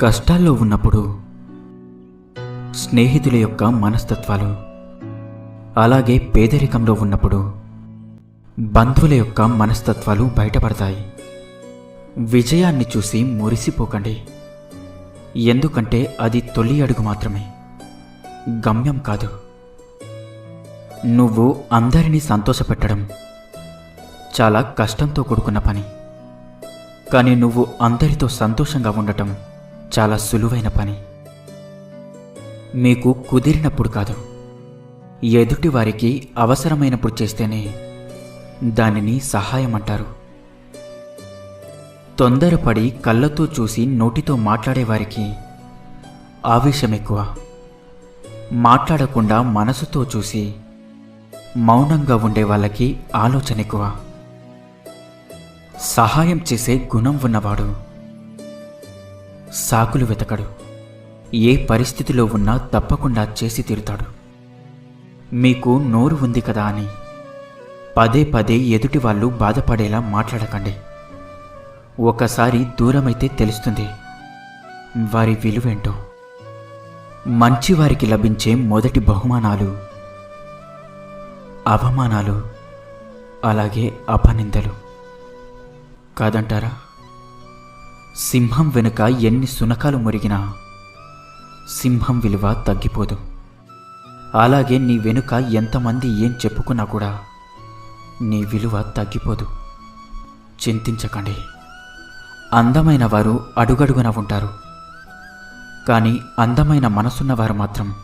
కష్టాల్లో ఉన్నప్పుడు స్నేహితుల యొక్క మనస్తత్వాలు అలాగే పేదరికంలో ఉన్నప్పుడు బంధువుల యొక్క మనస్తత్వాలు బయటపడతాయి. విజయాన్ని చూసి మురిసిపోకండి. ఎందుకంటే అది తొలి అడుగు మాత్రమే. గమ్యం కాదు. నువ్వు అందరినీ సంతోషపెట్టడం చాలా కష్టంతో కూడుకున్న పని. కానీ నువ్వు అందరితో సంతోషంగా ఉండటం చాలా సులువైన పని. మీకు కుదిరినప్పుడు కాదు. ఎదుటి వారికి అవసరమైనప్పుడు చేస్తేనే దానిని సహాయం అంటారు తొందరపడి కళ్ళతో చూసి నోటితో మాట్లాడేవారికి ఆవేశం ఎక్కువ. మాట్లాడకుండా మనసుతో చూసి మౌనంగా ఉండే వాళ్ళకి ఆలోచన ఎక్కువ. సహాయం చేసే గుణం ఉన్నవాడు. సాకులు వెతకడు. ఏ పరిస్థితిలో ఉన్నా తప్పకుండా చేసి తీరుతాడు. మీకు నోరు ఉంది కదా అని. పదే పదే ఎదుటి వాళ్ళు బాధపడేలా మాట్లాడకండి. ఒకసారి దూరమైతే తెలుస్తుంది. వారి విలువేంటో. మంచివారికి లభించే మొదటి బహుమానాలు. అవమానాలు. అలాగే అపనిందలు. కాదంటారా? సింహం వెనుక ఎన్ని సునకాలు మురిగినా సింహం విలువ తగ్గిపోదు. అలాగే నీ వెనుక ఎంతమంది ఏం చెప్పుకున్నా కూడా నీ విలువ తగ్గిపోదు. చింతించకండి. అందమైన వారు అడుగడుగున ఉంటారు. కానీ అందమైన మనసున్నవారు మాత్రం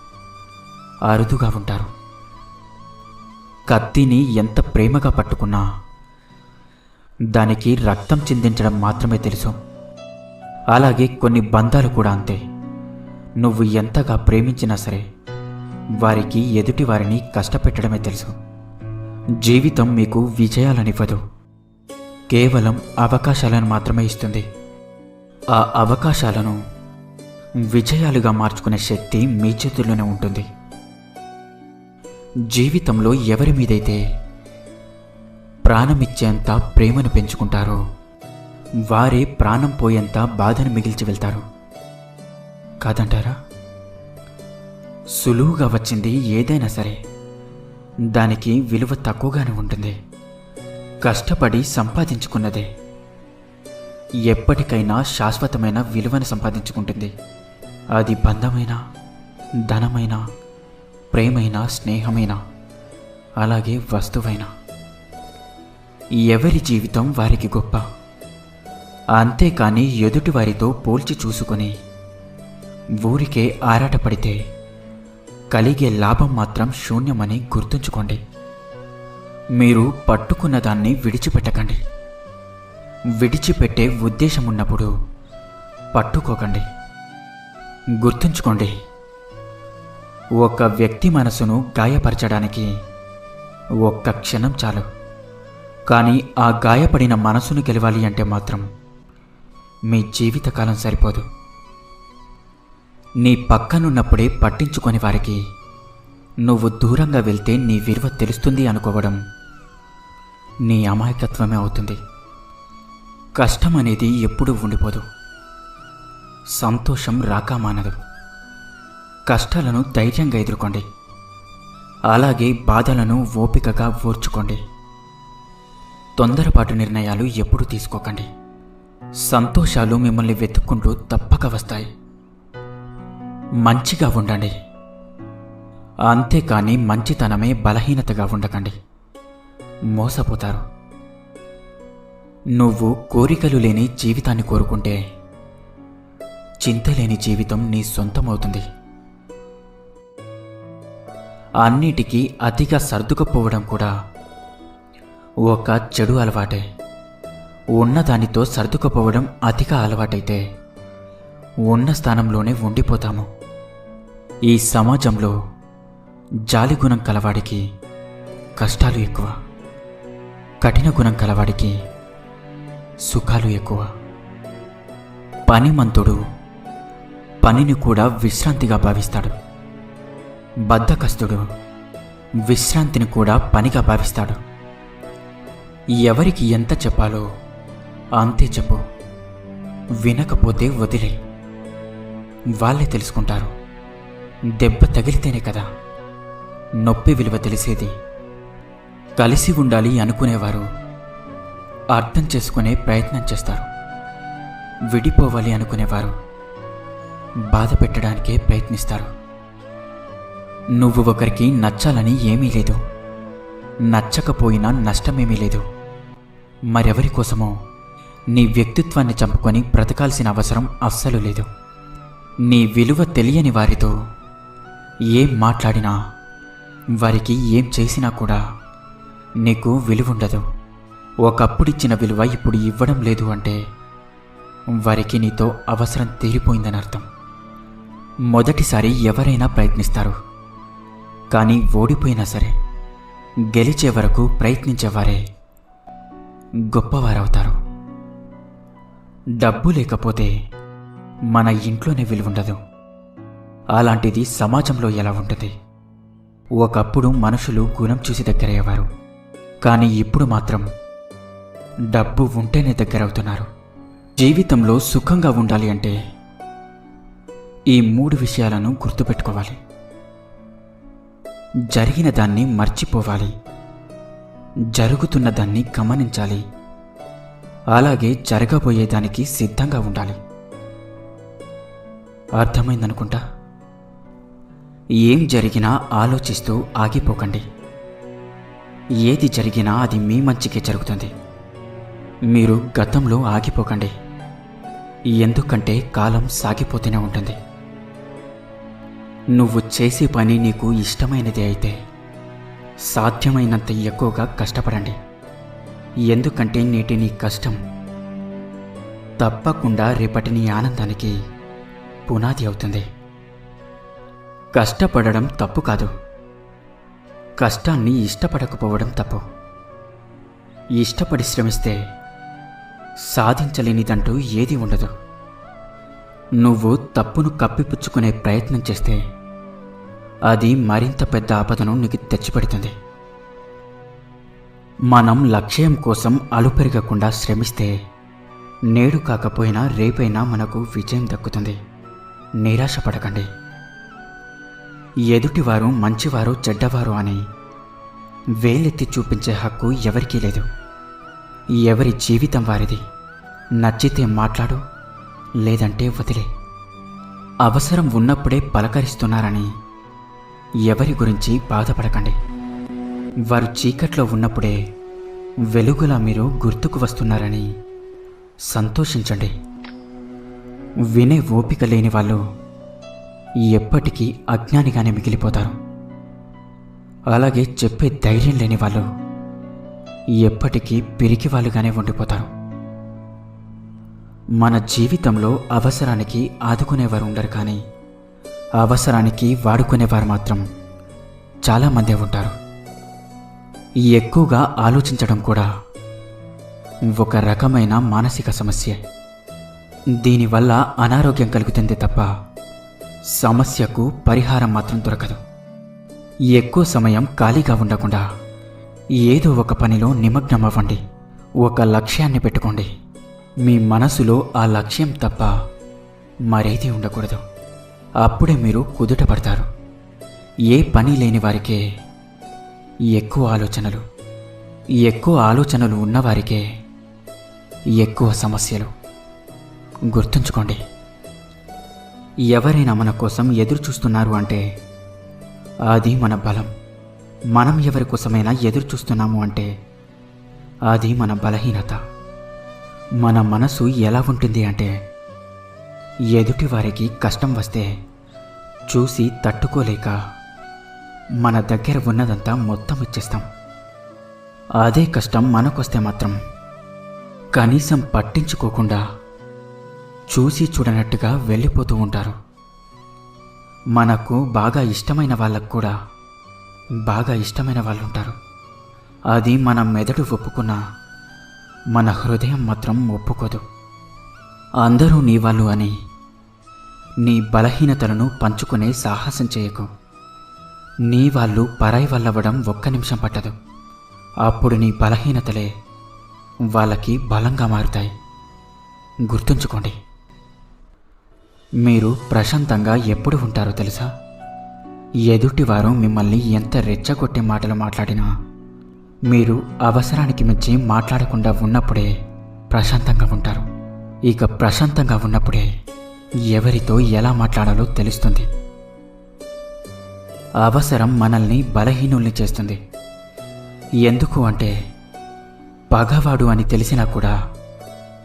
అరుదుగా ఉంటారు. కత్తిని ఎంత ప్రేమగా పట్టుకున్నా దానికి రక్తం చిందించడం మాత్రమే తెలుసు. అలాగే కొన్ని బంధాలు కూడా అంతే. నువ్వు ఎంతగా ప్రేమించినా సరే వారికి ఎదుటి వారిని కష్టపెట్టడమే తెలుసు. జీవితం మీకు విజయాలనివ్వదు. కేవలం అవకాశాలను మాత్రమే ఇస్తుంది. ఆ అవకాశాలను విజయాలుగా మార్చుకునే శక్తి మీ చేతుల్లోనే ఉంటుంది. జీవితంలో ఎవరి మీదైతే ప్రాణమిచ్చేంత ప్రేమను పెంచుకుంటారో వారే ప్రాణం పోయేంత బాధను మిగిల్చి వెళ్తారు. కాదంటారా? సులువుగా వచ్చింది ఏదైనా సరే. దానికి విలువ తక్కువగానే ఉంటుంది. కష్టపడి సంపాదించుకున్నదే. ఎప్పటికైనా శాశ్వతమైన విలువను సంపాదించుకుంటుంది. అది బంధమైన ధనమైన ప్రేమైన స్నేహమైన అలాగే వస్తువైన. ఎవరి జీవితం వారికి గొప్ప? అంతేకాని ఎదుటివారితో పోల్చి చూసుకొని. ఊరికే ఆరాటపడితే కలిగే లాభం మాత్రం శూన్యమని గుర్తుంచుకోండి. మీరు పట్టుకున్న దాన్ని విడిచిపెట్టకండి. విడిచిపెట్టే ఉద్దేశం ఉన్నప్పుడు పట్టుకోకండి. గుర్తుంచుకోండి. ఒక వ్యక్తి మనసును గాయపరచడానికి ఒక్క క్షణం చాలు. కానీ ఆ గాయపడిన మనసును గెలవాలి అంటే మాత్రం మీ జీవితకాలం సరిపోదు. నీ పక్కనున్నప్పుడే పట్టించుకొని వారికి నువ్వు దూరంగా వెళ్తే నీ విలువ తెలుస్తుంది అనుకోవడం నీ అమాయకత్వమే అవుతుంది. కష్టం అనేది ఎప్పుడూ ఉండిపోదు. సంతోషం రాక మానదు. కష్టాలను ధైర్యంగా ఎదుర్కోండి. అలాగే బాధలను ఓపికగా ఓర్చుకోండి. తొందరపాటు నిర్ణయాలు ఎప్పుడూ తీసుకోకండి. సంతోషాలు మిమ్మల్ని వెతుక్కుంటూ తప్పక వస్తాయి. మంచిగా ఉండండి. అంతేకాని మంచితనమే బలహీనతగా ఉండకండి. మోసపోతారు. నువ్వు కోరికలు లేని జీవితాన్ని కోరుకుంటే చింత లేని జీవితం నీ సొంతమవుతుంది. అన్నిటికీ అతిగా సర్దుకుపోవడం కూడా ఒక చెడు అలవాటే. ఉన్నదానితో సర్దుకుపోవడం అతిగా అలవాటైతే ఉన్న స్థానంలోనే ఉండిపోతాము. ఈ సమాజంలో జాలిగుణం కలవాడికి కష్టాలు ఎక్కువ. కఠిన గుణం కలవాడికి సుఖాలు ఎక్కువ. పనిమంతుడు పనిని కూడా విశ్రాంతిగా భావిస్తాడు. బద్ధకస్తుడు విశ్రాంతిని కూడా పనిగా భావిస్తాడు. ఎవరికి ఎంత చెప్పాలో అంతే చెప్పు. వినకపోతే వదిలే. వాళ్ళే తెలుసుకుంటారు. దెబ్బ తగిలితేనే కదా. నొప్పి విలువ తెలిసేది. కలిసి ఉండాలి అనుకునేవారు. అర్థం చేసుకునే ప్రయత్నం చేస్తారు. విడిపోవాలి అనుకునేవారు. బాధ పెట్టడానికే ప్రయత్నిస్తారు. నువ్వు ఒకరికి నచ్చాలని ఏమీ లేదు. నచ్చకపోయినా నష్టమేమీ లేదు. మరెవరి కోసమో నీ వ్యక్తిత్వాన్ని చంపుకొని బ్రతకాల్సిన అవసరం అస్సలు లేదు. నీ విలువ తెలియని వారితో ఏం మాట్లాడినా వారికి ఏం చేసినా కూడా నీకు విలువుండదు. ఒకప్పుడిచ్చిన విలువ ఇప్పుడు ఇవ్వడం లేదు అంటే వారికి నీతో అవసరం తీరిపోయిందని అర్థం. మొదటిసారి ఎవరైనా ప్రయత్నిస్తారు. కానీ ఓడిపోయినా సరే గెలిచే వరకు ప్రయత్నించేవారే గొప్పవారవుతారు. డబ్బు లేకపోతే మన ఇంట్లోనే విలువుండదు. అలాంటిది సమాజంలో ఎలా ఉంటుంది? ఒకప్పుడు మనుషులు గుణం చూసి దగ్గరయ్యేవారు. కానీ ఇప్పుడు మాత్రం డబ్బు ఉంటేనే దగ్గరవుతున్నారు. జీవితంలో సుఖంగా ఉండాలి అంటే ఈ మూడు విషయాలను గుర్తుపెట్టుకోవాలి. జరిగిన దాన్ని మర్చిపోవాలి. జరుగుతున్న దాన్ని గమనించాలి. అలాగే జరగబోయే దానికి సిద్ధంగా ఉండాలి. అర్థమైందనుకుంటా? ఏం జరిగినా ఆలోచిస్తూ ఆగిపోకండి. ఏది జరిగినా అది మీ మంచికే జరుగుతుంది. మీరు గతంలో ఆగిపోకండి. ఎందుకంటే కాలం సాగిపోతూనే ఉంటుంది. నువ్వు చేసే పని నీకు ఇష్టమైనది అయితే సాధ్యమైనంత ఎక్కువగా కష్టపడండి. ఎందుకంటే నేటి నీ కష్టం. తప్పకుండా రేపటి నీ ఆనందానికి పునాది అవుతుంది. కష్టపడడం తప్పు కాదు. కష్టాన్ని ఇష్టపడకపోవడం తప్పు. ఇష్టపడి శ్రమిస్తే సాధించలేనిదంటూ ఏది ఉండదు. నువ్వు తప్పును కప్పిపుచ్చుకునే ప్రయత్నం చేస్తే అది మరింత పెద్ద ఆపదను నీకు తెచ్చిపెడుతుంది. మనం లక్ష్యం కోసం అలుపెరగకుండా శ్రమిస్తే నేడు కాకపోయినా రేపైనా మనకు విజయం దక్కుతుంది. నిరాశపడకండి. ఎదుటివారు మంచివారు చెడ్డవారు అని వేలెత్తి చూపించే హక్కు ఎవరికీ లేదు. ఎవరి జీవితం వారిది. నచ్చితే మాట్లాడు లేదంటే వదిలే. అవసరం ఉన్నప్పుడే పలకరిస్తున్నారని ఎవరి గురించి బాధపడకండి. వారు చీకట్లో ఉన్నప్పుడే వెలుగులా మీరు గుర్తుకు వస్తున్నారని సంతోషించండి. వినే ఓపిక లేని వాళ్ళు ఎప్పటికీ అజ్ఞానిగానే మిగిలిపోతారు. అలాగే చెప్పే ధైర్యం లేని వాళ్ళు ఎప్పటికీ పిరికి వాళ్ళుగానే ఉండిపోతారు. మన జీవితంలో అవసరానికి ఆదుకునేవారు ఉండరు కానీ అవసరానికి వాడుకునేవారు మాత్రం చాలామందే ఉంటారు. ఎక్కువగా ఆలోచించడం కూడా ఒక రకమైన మానసిక సమస్య. దీనివల్ల అనారోగ్యం కలుగుతుంది తప్ప సమస్యకు పరిహారం మాత్రం దొరకదు. ఎక్కువ సమయం ఖాళీగా ఉండకుండా ఏదో ఒక పనిలో నిమగ్నం అవ్వండి ఒక లక్ష్యాన్ని పెట్టుకోండి. మీ మనసులో ఆ లక్ష్యం తప్ప మరేది ఉండకూడదు. అప్పుడే మీరు కుదుట పడతారు. ఏ పని లేని వారికే ఎక్కువ ఆలోచనలు. ఎక్కువ ఆలోచనలు ఉన్నవారికే ఎక్కువ సమస్యలు. గుర్తుంచుకోండి ఎవరైనా మన కోసం ఎదురు చూస్తున్నారు అంటే అది మన బలం. మనం ఎవరి కోసమైనా ఎదురు చూస్తున్నాము అంటే అది మన బలహీనత. మన మనసు ఎలా ఉంటుంది అంటే ఎదుటి వారికి కష్టం వస్తే చూసి తట్టుకోలేక మన దగ్గర ఉన్నదంతా మొత్తం ఇచ్చేస్తాం. అదే కష్టం మనకొస్తే మాత్రం. కనీసం పట్టించుకోకుండా చూసి చూడనట్టుగా వెళ్ళిపోతూ ఉంటారు. మనకు బాగా ఇష్టమైన వాళ్ళకు కూడా బాగా ఇష్టమైన వాళ్ళు ఉంటారు అది మన మెదడు ఒప్పుకున్నా మన హృదయం మాత్రం ఒప్పుకోదు. అందరూ నీ వాళ్ళు అని నీ బలహీనతలను పంచుకునే సాహసం చేయకు. నీ వాళ్ళు పరాయి వాళ్ళవ్వడం ఒక్క నిమిషం పట్టదు. అప్పుడు నీ బలహీనతలే వాళ్ళకి బలంగా మారుతాయి. గుర్తుంచుకోండి. మీరు ప్రశాంతంగా ఎప్పుడు ఉంటారో తెలుసా? ఎదుటివారు మిమ్మల్ని ఎంత రెచ్చగొట్టే మాటలు మాట్లాడినా మీరు అవసరానికి మించి మాట్లాడకుండా ఉన్నప్పుడే ప్రశాంతంగా ఉంటారు. ఇక ప్రశాంతంగా ఉన్నప్పుడే ఎవరితో ఎలా మాట్లాడాలో తెలుస్తుంది. అవసరం మనల్ని బలహీనుల్ని చేస్తుంది. ఎందుకు అంటే పగవాడు అని తెలిసినా కూడా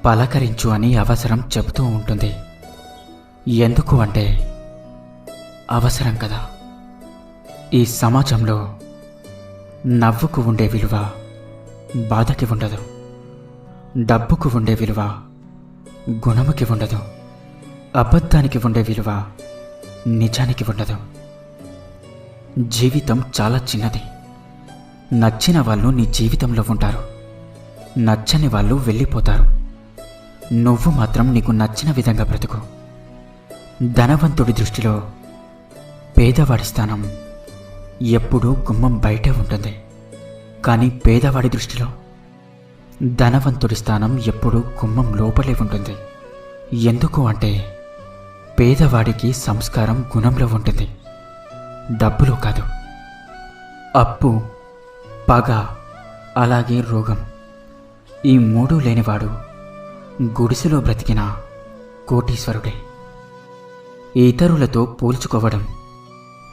పలకరించు అని అవసరం చెబుతూ ఉంటుంది. ఎందుకు అంటే అవసరం కదా. ఈ సమాజంలో నవ్వుకు ఉండే విలువ బాధకి ఉండదు. డబ్బుకు ఉండే విలువ గుణముకి ఉండదు. అబద్ధానికి ఉండే విలువ నిజానికి ఉండదు. జీవితం చాలా చిన్నది. నచ్చిన వాళ్ళు నీ జీవితంలో ఉంటారు. నచ్చని వాళ్ళు వెళ్ళిపోతారు. నువ్వు మాత్రం నీకు నచ్చిన విధంగా బ్రతుకు. ధనవంతుడి దృష్టిలో పేదవాడి స్థానం ఎప్పుడూ గుమ్మం బయటే ఉంటుంది. కానీ పేదవాడి దృష్టిలో ధనవంతుడి స్థానం ఎప్పుడూ గుమ్మం లోపలే ఉంటుంది. ఎందుకు అంటే పేదవాడికి సంస్కారం గుణంలో ఉంటుంది. డబ్బులో కాదు. అప్పు పగ అలాగే రోగం. ఈ మూడు లేనివాడు గుడిసెలో బ్రతికిన కోటీశ్వరుడే. ఇతరులతో పోల్చుకోవడం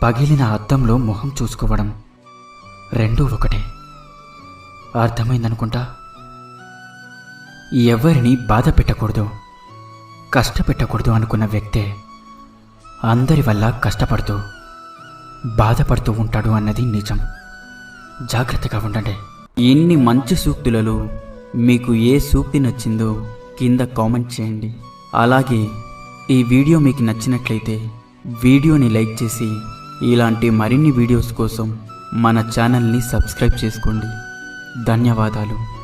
పగిలిన అద్దంలో మొహం చూసుకోవడం రెండూ ఒకటే. అర్థమైందనుకుంటా? ఎవరిని బాధ పెట్టకూడదు కష్టపెట్టకూడదు అనుకున్న వ్యక్తే అందరి వల్ల కష్టపడుతూ బాధపడుతూ ఉంటాడు అన్నది నిజం. జాగ్రత్తగా ఉండండి. ఎన్ని మంచి సూక్తులలో మీకు ఏ సూక్తి నచ్చిందో కింద కామెంట్ చేయండి. అలాగే ఈ వీడియో మీకు నచ్చినట్లయితే వీడియోని లైక్ చేసి ఇలాంటి మరిన్ని వీడియోస్ కోసం మన ఛానల్ని సబ్స్క్రైబ్ చేసుకోండి. ధన్యవాదాలు.